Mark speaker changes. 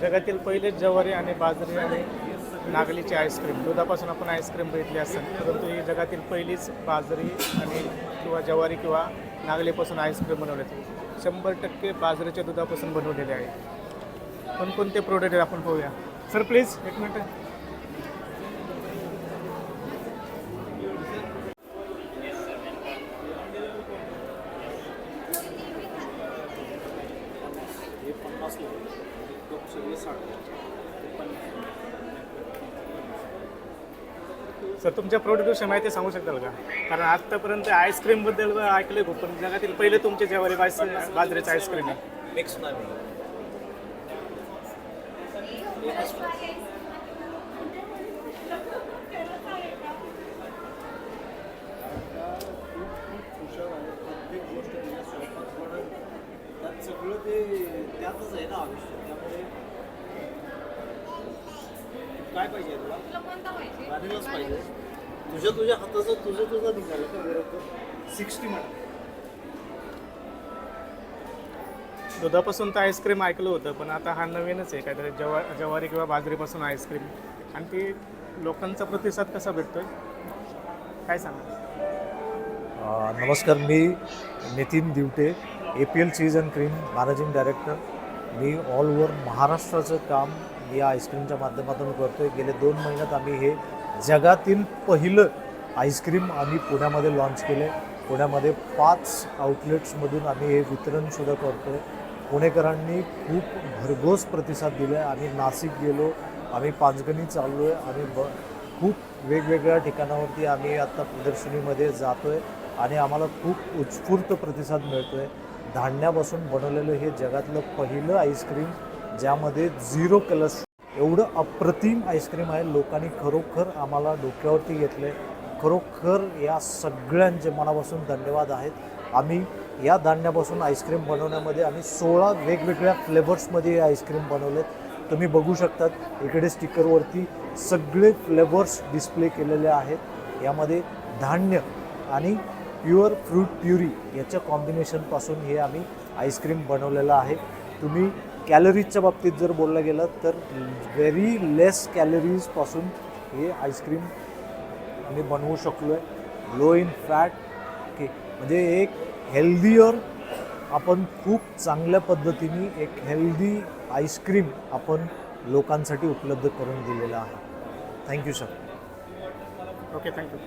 Speaker 1: जगातील पहिले ज्वारी आणि बाजरी आणि नागलीची आईस्क्रीम दुधापासून आपण आईस्क्रीम बघितली असेल परंतु ही जगातील पहिलीच बाजरी आणि किंवा ज्वारी किंवा नागलीपासून आईस्क्रीम बनवले शंभर टक्के बाजरीच्या दुधापासून बनवलेले आहे. कोणकोणते प्रोडक्ट आहेत आपण पाहूया. सर प्लीज एक मिनटं
Speaker 2: हे
Speaker 1: सर तुमच्या प्रोडक्टविषयी माहिती सांगू शकाल का? कारण आत्तापर्यंत आईस्क्रीमबद्दल ऐकले खूप पण जगातील पहिले तुमचे ज्वारी बाज बाजरीचं आईस्क्रीम आहे.
Speaker 2: मिक्स नाही सगळं ते त्यातच आहे ना आयुष्य. काय पाहिजे तुला? पाहिजे? तुझ्या तुझ्या हाताचं तुझं तुझं निघालं का बरोबर सिक्स्टी म्हणा.
Speaker 1: दुधापासून तर आईस्क्रीम ऐकलं होतं पण आता हा नवीनच आहे काहीतरी जवा ज्वारी किंवा बाजरीपासून आईस्क्रीम. आणि ती लोकांचा प्रतिसाद कसा भेटतोय? काय सांगा
Speaker 3: नमस्कार मी Nitin Divate A P L cheese and cream managing director me all over महाराष्ट्राचं काम या आईस्क्रीमच्या माध्यमातून करतो आहे गेले दोन महिन्यात आम्ही हे जगातील पहिलं आईस्क्रीम आम्ही पुण्यामध्ये लॉन्च केलं आहे पुण्यामध्ये पाच आउटलेट्समधून आम्ही हे वितरणसुद्धा करतो आहे पुणेकरांनी खूप भरघोस प्रतिसाद दिला आहे आम्ही नाशिक गेलो आम्ही पाचगणी चाललो आहे आम्ही ब खूप वेगवेगळ्या ठिकाणावरती आम्ही आत्ता प्रदर्शनीमध्ये जातो आहे आणि आम्हाला खूप उत्स्फूर्त प्रतिसाद मिळतो आहे धान्यापासून बनवलेलं हे जगातलं पहिलं आईस्क्रीम ज्यामध्ये झिरो कलर्स एवढं अप्रतिम आईस्क्रीम आहे लोकांनी खरोखर आम्हाला डोक्यावरती घेतलं आहे खरोखर या सगळ्यांचे मनापासून धन्यवाद आहेत. आम्ही या धान्यापासून आईस्क्रीम बनवण्यामध्ये आम्ही सोळा वेगवेगळ्या फ्लेवर्समध्ये हे आईस्क्रीम बनवलेत तुम्ही बघू शकतात इकडे स्टिकरवरती सगळे फ्लेवर्स डिस्प्ले केलेले आहेत. यामध्ये धान्य आणि प्युअर फ्रूट प्युरी याच्या कॉम्बिनेशनपासून हे आम्ही आईस्क्रीम बनवलेलं आहे. तुम्ही कॅलरीजच्या बाबतीत जर बोललं गेलं तर व्हेरी लेस कॅलरीजपासून हे आईस्क्रीम आम्ही बनवू शकलो आहे लो इन फॅट ओके म्हणजे एक हेल्दीअर आपण खूप चांगल्या पद्धतीने एक हेल्दी आईस्क्रीम आपण लोकांसाठी उपलब्ध करून दिलेलं आहे. Thank you sir
Speaker 1: okay thank you